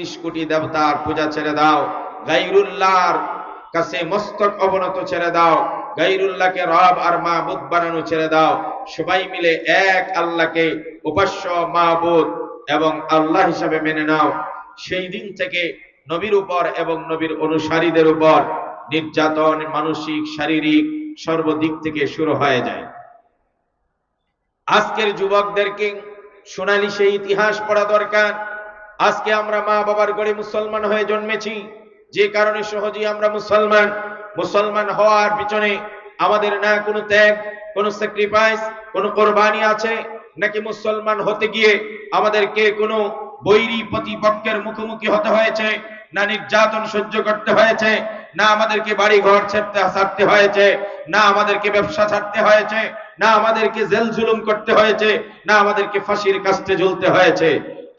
তেত্রিশ কোটি দেবতার পূজা ছেড়ে দাও। গাইরুল্লাহর কাছে মস্তক অবনত ছেড়ে দাও। গাইরুল্লাহকে রব আর মাহবুদ বানানো ছেড়ে দাও। সবাই মিলে এক আল্লাহকে উপাস্য মাহবুদ এবং আল্লাহ হিসাবে মেনে নাও। সেই দিন থেকে নবীর উপর এবং নবীর অনুসারীদের উপর নির্যাতন মানসিক, শারীরিক সর্বদিক থেকে শুরু হয়ে যায়। আজকের যুবকদেরকে সোনালি সেই ইতিহাস পড়া দরকার। আজকে আমরা মা বাবার গড়ে মুসলমান হয়ে জন্মেছি। যে কারণে সহজেই আমরা মুসলমান। মুসলমান হওয়ার পিছনে আমাদের না কোনো ত্যাগ, কোনো স্যাক্রিফাইস কোনো কোরবানি আছে, নাকি মুসলমান হতে গিয়ে আমাদেরকে কোনো বৈরী প্রতিপক্ষের মুখোমুখি হতে হয়েছে, না নির্যাতন সহ্য করতে হয়েছে, না আমাদেরকে বাড়ি ঘর ছাড়তে ছাড়তে হয়েছে, না আমাদেরকে ব্যবসা ছাড়তে হয়েছে, না আমাদেরকে জেল জুলুম করতে হয়েছে, না আমাদেরকে ফাঁসির কাস্টে ঝুলতে হয়েছে।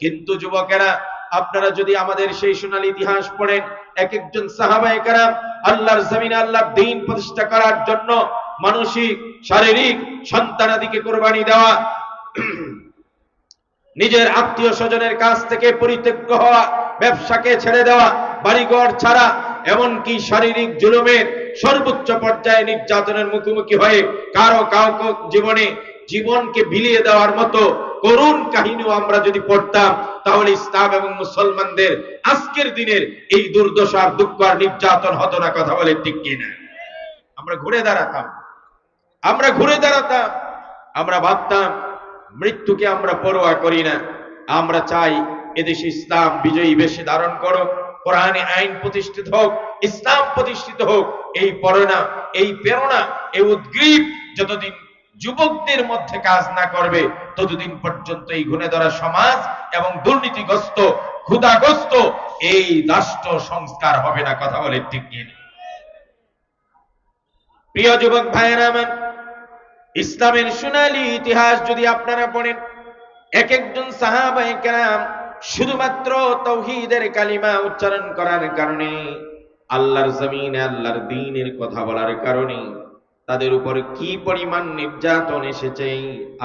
কিন্তু যুবকেরা, আপনারা যদি আমাদের সেই সোনালী ইতিহাস পড়েন এক একজন সাহাবায়ে কারাম আল্লাহর জমিনে আল্লাহর দিন প্রতিষ্ঠা করার জন্য মানসিক শারীরিক সন্তানাদিকে কোরবানি দেওয়া, নিজের আত্মীয় স্বজনের কাছ থেকে পরিত্যক্ত হওয়া, ব্যবসাকে ছেড়ে দেওয়া, বাড়িঘর ছাড়া, এমনকি শারীরিক জুলুমের সর্বোচ্চ পর্যায়ে নির্যাতনের মুখোমুখি হয়ে কারও কাউকে জীবনে, জীবনকে বিলিয়ে দেওয়ার মতো করুণ কাহিনীও আমরা যদি পড়তাম, তাহলে ইসলাম এবং মুসলমানদের আজকের দিনের এই দুর্দশার দুঃখ আর নির্যাতন হতো না, কথা বলে ঠিক কিনা আমরা ঘুরে দাঁড়াতাম। আমরা ঘুরে দাঁড়াতাম। আমরা ভাবতাম, মৃত্যুকে আমরা পরোয়া করি না। আমরা চাই এদেশে ইসলাম বিজয়ী বেশি ধারণ করো কোরআনে আইন প্রতিষ্ঠিত হোক, ইসলাম প্রতিষ্ঠিত হোক। এই পরনা এই প্রেরণা, এই উদ্গ্রীব যতদিন যুবকদের মধ্যে কাজ না করবে, ততদিন পর্যন্ত এই গুণে ধরা সমাজ এবং দুর্নীতিগ্রস্ত ক্ষুদাগ্রস্ত এই রাষ্ট্র সংস্কার হবে না, কথা বলে ঠিক কিনা প্রিয় যুবক ভাইয়েরা আমার, ইসলামের সোনালী ইতিহাস যদি আপনারা পড়েন, এক একজন সাহাবায়ে কেরাম শুধুমাত্র তৌহিদের কালিমা উচ্চারণ করার কারণে, আল্লাহর জমিনে, আল্লাহর দ্বীনের কথা বলার কারণে তাদের উপর কি পরিমাণ নির্যাতন এসেছে,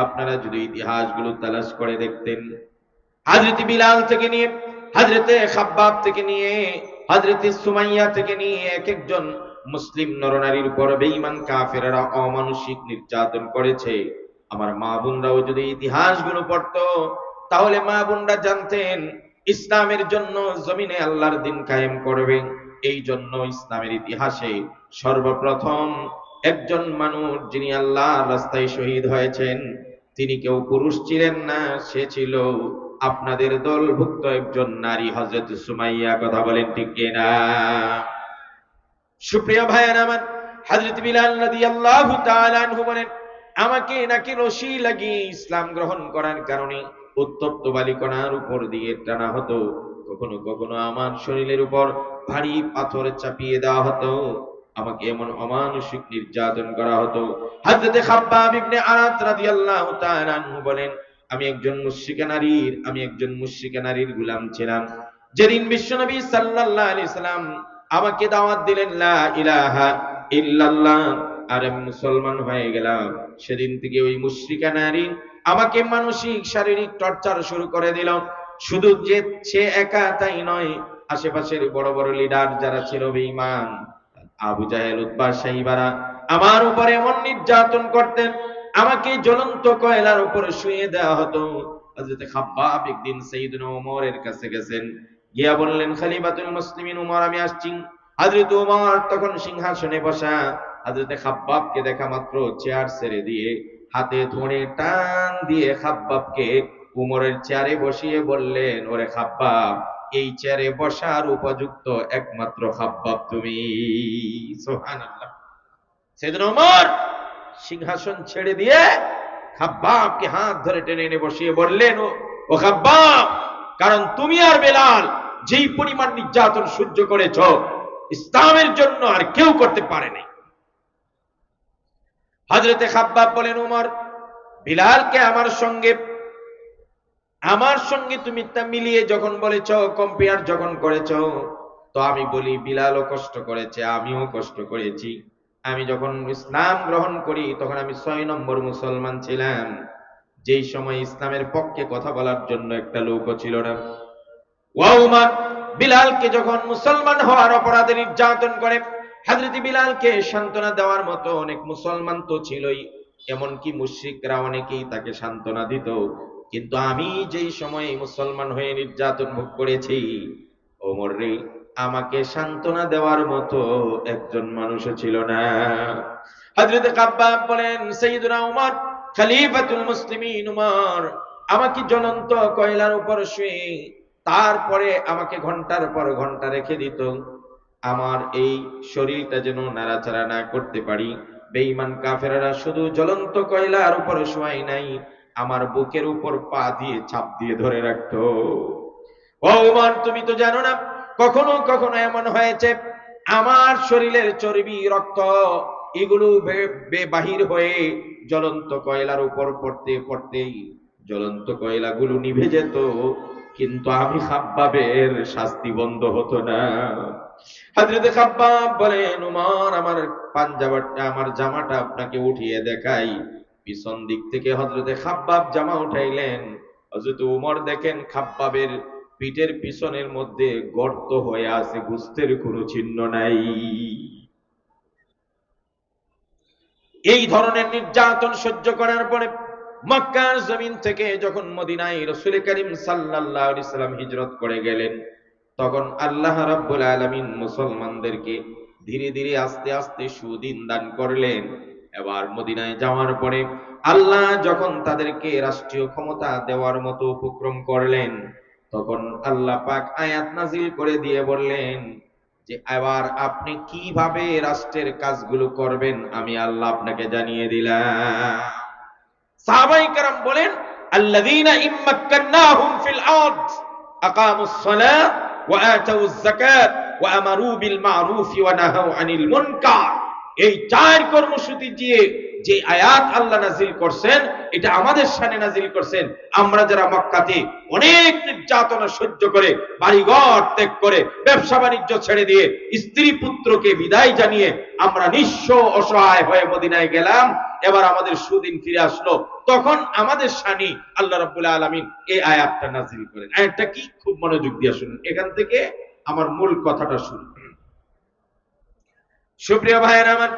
আপনারা যদি ইতিহাসগুলো তালাশ করে দেখতেন। হাজরত বিলাল থেকে নিয়ে, হাজরতে খাব্বাব থেকে নিয়ে, হাজরতে সুমাইয়া থেকে নিয়ে এক একজন মুসলিম নরনারীর উপর বেঈমান কাফেররা অমানসিক নির্যাতন করেছে। আমার মা বোনরাও যদি ইতিহাসগুলো পড়তো, তাহলে মা বোনরা জানতেন, ইসলামের জন্য জমিনে আল্লাহর দিন কায়েম করবে। এই জন্য ইসলামের ইতিহাসে সর্বপ্রথম একজন মানুষ যিনি আল্লাহর রাস্তায় শহীদ হয়েছেন, তিনি কেউ পুরুষ ছিলেন না, সে ছিল আপনাদের দলভুক্ত একজন নারী। হজরত সুমাইয়া কথা বলেন, ঠিক কিনা সুপ্রিয় ভাইয়ার আমার, হযরত বিলাল তাআলা আনহু বলেন, আমাকে নাকি রশি লাগিয়ে ইসলাম গ্রহণ করার কারণে উত্তপ্ত বালিকণার উপর দিয়ে টানা হতো। কখনো কখনো আমার শরীরের উপর ভারী পাথর চাপিয়ে দেওয়া হতো। আমাকে এমন অমানসিক নির্যাতন করা হতো। হযরতে খাব্বাব ইবনে আরাত রাদিয়াল্লাহু তাআলা আনহু বলেন, আমি একজন মুশরিকা নারীর, আমি একজন মুশরিকা নারীর গোলাম ছিলাম। যেদিন বিশ্বনবী সাল্লাল্লাহু আলাইহি সাল্লাম আমাকে দাওয়াত দিলেন, লা ইলাহা ইল্লাল্লাহ আর আমি মুসলমান হয়ে গেলাম। সেদিন থেকে ওই মুশরিকা নারী আমাকে মানসিক, শারীরিক টর্চার শুরু করে দিল। শুধু যে সে একা, তাই নয়, আশেপাশের বড় বড় লিডার যারা ছিল বেঈমান আবু জাহেল উদ্বাস সাহিবারা আমার উপরে এমন নির্যাতন করতেন, আমাকে জ্বলন্ত কয়লার উপরে শুয়ে দেওয়া হতো। খাব্বাব একদিন ওমরের কাছে গেছেন, গিয়া বললেন মুসলিমিন উমর, আমি আসছি। ওমর তখন সিংহাসনে বসা, হযরত খাব্বাবকে দেখা মাত্র চেয়ার ছেড়ে দিয়ে হাতে ধরে টান দিয়ে খাব্বাবকে উমরের চেয়ারে বসিয়ে বললেন, ওরে খাব্বাব এই চেয়ারে বসার উপযুক্ত একমাত্র খাব্বাব তুমি। সুবহানাল্লাহ। সেদিন ওমর সিংহাসন ছেড়ে দিয়ে খাব্বাবকে হাত ধরে টেনে এনে বসিয়ে বললেন, ও খাব্বাব কারণ তুমি আর বেলাল যেই পরিমাণ নির্যাতন সহ্য করেছ, ইসলামের জন্য আর কেউ করতে পারে নাই। হজরতে খাব্বাব বলেন উমর বিলালকে আমার সঙ্গে আমার সঙ্গে তুমি তা মিলিয়ে যখন বলেছ কম্পেয়ার যখন করেছ, তো আমি বলি, বিলালও কষ্ট করেছে, আমিও কষ্ট করেছি। আমি যখন ইসলাম গ্রহণ করি, তখন আমি ছয় নম্বর মুসলমান ছিলাম। যেই সময় ইসলামের পক্ষে কথা বলার জন্য একটা লোকও ছিল না। ওয়াউমা বিলালকে যখন মুসলমান হওয়ার অপরাধে নির্যাতন করে হাজরতি বিলালকে সান্ত্বনা দেওয়ার মতো অনেক মুসলমান তো ছিলই। এমনকি মুশ্রিকরা অনেকেই তাকে সান্ত্বনা দিত। কিন্তু আমি যেই সময়ে মুসলমান হয়ে নির্যাতন ভোগ করেছি, ওমর রে, আমাকে সান্ত্বনা দেওয়ার মতো একজন মানুষও ছিল না। হযরত কাব্বাব বলেন সাইয়্যিদুনা উমর খলিফাতুল মুসলিমিন উমর আমাকে জ্বলন্ত কয়লার উপর শুয়ে, তারপরে আমাকে ঘণ্টার পর ঘণ্টা রেখে দিত। আমার এই শরীরটা যেন নাড়াচাড়া না করতে পারি। বেঈমান কাফেররা শুধু জ্বলন্ত কয়লার উপর শোয়াই নাই আমার বুকের উপর পা দিয়ে ছাপ দিয়ে ধরে রাখতো। উমর তুমি তো জানো না, কখনো কখনো এমন হয়েছে, আমার শরীরের চর্বি, রক্ত, এগুলো বাহির হয়ে জ্বলন্ত কয়লার উপর পড়তে পড়তেই জ্বলন্ত কয়লাগুলো নিভে যেত। কিন্তু আমি খাব্বাবের শাস্তি বন্ধ হতো না। হাজরতে খাব্বাব বলেন, উমর, আমার পাঞ্জাবাটা, আমার জামাটা আপনাকে উঠিয়ে দেখাই। পিছন দিক থেকে হজরতে খাব্বাব জামা উঠাইলেন। হজরত উমর দেখেন খাব্বাবের পিঠের পিছনের মধ্যে গর্ত হয়ে আছে, গুস্তের কোনো চিহ্ন নাই। এই ধরনের নির্যাতন সহ্য করার পরে মক্কার জমিন থেকে যখন মদিনায় রসুল করিম সাল্লাল্লাহু আলাইহি সাল্লাম হিজরত করে গেলেন, তখন আল্লাহ রাব্বুল আলামিন মুসলমানদেরকে ধীরে ধীরে আস্তে আস্তে সুদিন দান করলেন। এবার মদিনায় যাওয়ার পরে আল্লাহ যখন তাদেরকে রাষ্ট্রীয় ক্ষমতা দেওয়ার মতো উপক্রম করলেন, তখন আল্লাহ পাক আয়াত নাজিল করে দিয়ে বললেন যে, এবার আপনি কীভাবে রাষ্ট্রের কাজগুলো করবেন আমি আল্লাহ আপনাকে জানিয়ে দিলাম। সাহাবাই কারাম বলেন, আল্লাযীনা ইম্মাক্কান্নাহুম ফিল আরদ, আকামুস সালাত ওয়া আতাউজ যাকাত ওয়া আমারু বিল মা'রুফ ওয়া এই চার কর্মসূচি দিয়ে যে আয়াত আল্লাহ নাজিল করছেন, এটা আমাদের সামনে নাজিল করছেন। আমরা যারা মক্কাতে অনেক নির্যাতনা সহ্য করে, বাড়িঘর ত্যাগ করে, ব্যবসা বাণিজ্য ছেড়ে দিয়ে স্ত্রী পুত্রকে বিদায় জানিয়ে আমরা নিঃস্ব অসহায় হয়ে মদিনায় গেলাম, এবার আমাদের সুদিন ফিরে আসলো। তখন আমাদের সানি আল্লাহ রাব্বুল আলামিন এই আয়াতটা নাজিল করেন। আয়াতটা কি? খুব মনোযোগ দিয়ে শুনুন। এখান থেকে আমার মূল কথাটা শুনুন। সুপ্রিয় ভাইয়ের আমার,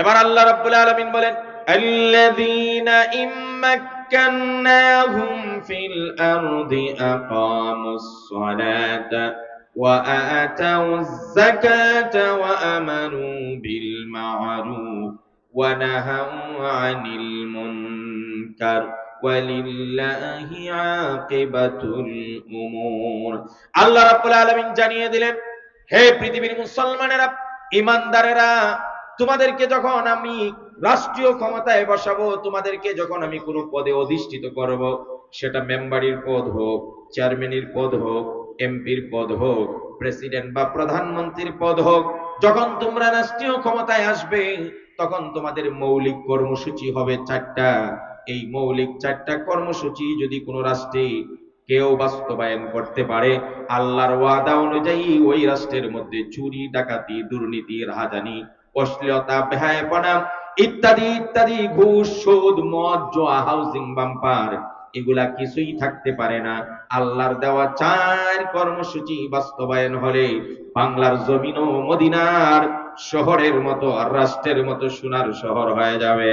এবার আল্লাহ রাব্বুল আলামিন বলেন আরদি আকামুস সালাতা ওয়া আতাউজ যাকাতা ওয়া আমানু বিল মা'রুফ ওয়া নাহাউ আনিল মুনকার ওয়ালিল্লাহি আকিবাতুল উমুর। আল্লাহ রাব্বুল আলামিন জানিয়ে দিলেন, হে পৃথিবীর মুসলমানেরা ইমানদারেরা, তোমাদেরকে যখন আমি রাষ্ট্রীয় ক্ষমতায় বসাবো, তোমাদেরকে যখন আমি কোনো পদে অধিষ্ঠিত করব, সেটা মেম্বারির পদ হোক, চেয়ারম্যানের পদ হোক, এমপির পদ হোক, প্রেসিডেন্ট বা প্রধানমন্ত্রীর পদ হোক, যখন তোমরা রাষ্ট্রীয় ক্ষমতায় আসবে, তখন তোমাদের মৌলিক কর্মসূচি হবে চারটা। এই মৌলিক চারটা কর্মসূচি যদি কোনো রাষ্ট্রে কেউ বাস্তবায়ন করতে পারে। আল্লাহর ওয়াদা অনুযায়ী ওই রাষ্ট্রের মধ্যে চুরি, ডাকাতি, দুর্নীতি, রাহাজানি, অশ্লীলতা, বেহায়পনা ইত্যাদি ইত্যাদি, ঘুষ সুদ মদ, জোয়া, হাউজিং, বাম্পার এগুলা কিছুই থাকতে পারে না। আল্লাহর দেওয়া চার কর্মসূচি বাস্তবায়ন হলে বাংলার জমিন ও মদিনার শহরের মতো আর রাষ্ট্রের মতো সোনার শহর হয়ে যাবে।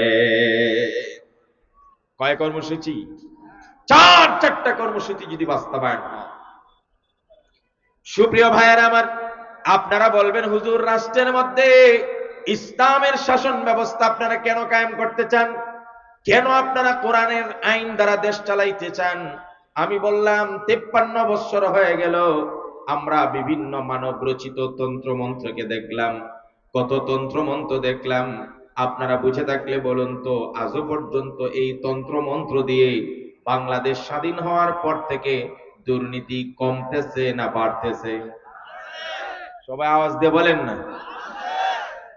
কয় কর্মসূচি? চার চারটা কর্মসূচি যদি বাস্তবায়ন হয়। সুপ্রিয় ভাইয়ের আমার, আপনারা বলবেন, হুজুর, রাষ্ট্রের মধ্যে ইসলামের শাসন ব্যবস্থা আপনারা কেন কায়েম করতে চান? কেন আপনারা কোরআনের আইন দ্বারা দেশ চালাইতে চান? আমি বললাম, তেপ্পান্ন বৎসর হয়ে গেল, আমরা বিভিন্ন মানব রচিত তন্ত্র মন্ত্রকে দেখলাম, কত তন্ত্র মন্ত্র দেখলাম। আপনারা বুঝে থাকলে বলুন তো, আজও পর্যন্ত এই তন্ত্র মন্ত্র দিয়ে বাংলাদেশ স্বাধীন হওয়ার পর থেকে দুর্নীতি কমতেছে না বাড়তেছে। সবাই আওয়াজ দিয়ে বলেন না।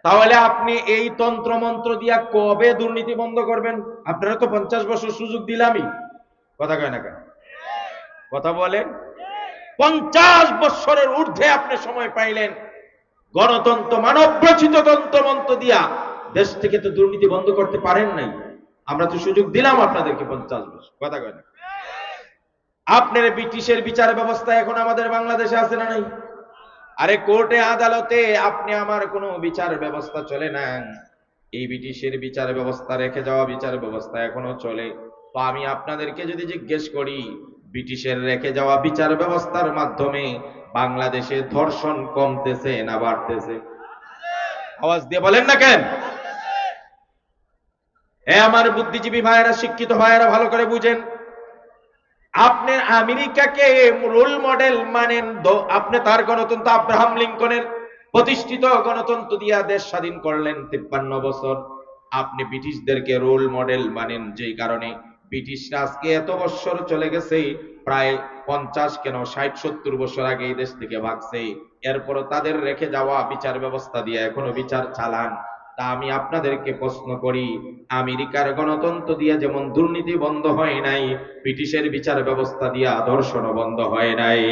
তাহলে আপনি এই তন্ত্র মন্ত্র দিয়া কবে দুর্নীতি বন্ধ করবেন? আপনারা তো পঞ্চাশ বছর সুযোগ দিলামই। কথা কয় না কেন? কথা বলেন। পঞ্চাশ বছরের ঊর্ধ্বে আপনি সময় পাইলেন। গণতন্ত্র মানব রচিত তন্ত্র মন্ত্র দিয়া দেশ থেকে তো দুর্নীতি বন্ধ করতে পারেন নাই। আমরা তো সুযোগ দিলাম আপনাদেরকে পঞ্চাশ বছর। কথা কয় আপনার ব্রিটিশের বিচার ব্যবস্থা এখন আমাদের বাংলাদেশে আছে না নাই? আরে কোর্টে আদালতে আপনি আমার কোনো বিচার ব্যবস্থা চলে না। এই ব্রিটিশের বিচার ব্যবস্থা, রেখে যাওয়া বিচার ব্যবস্থা এখনও চলে। তো আমি আপনাদেরকে যদি জিজ্ঞেস করি, ব্রিটিশের রেখে যাওয়া বিচার ব্যবস্থার মাধ্যমে বাংলাদেশে ধর্ষণ কমতেছে না বাড়তেছে? আওয়াজ দিয়ে বলেন না কেন? এ আমার বুদ্ধিজীবী ভাইয়েরা, শিক্ষিত ভাইয়েরা, ভালো করে বুঝেন। আপনি আমেরিকাকে রোল মডেল মানেন আপনি তার গণতন্ত্র আব্রাহাম লিঙ্কনের প্রতিষ্ঠিত গণতন্ত্র দিয়া দেশ স্বাধীন করলেন তিপ্পান্ন বছর। আপনি ব্রিটিশদেরকে রোল মডেল মানেন যেই কারণে ব্রিটিশরা আজকে এত বছর চলে গেছে, প্রায় পঞ্চাশ কেন ষাট সত্তর বছর আগে এই দেশ থেকে ভাগছে। এরপরও তাদের রেখে যাওয়া বিচার ব্যবস্থা দিয়ে এখনও বিচার চালান। তা আমি আপনাদেরকে প্রশ্ন করি, আমেরিকার গণতন্ত্র দিয়া যেমন দুর্নীতি বন্ধ হয় নাই, ব্রিটিশের বিচার ব্যবস্থা দিয়া ধর্ষণ বন্ধ হয় নাই।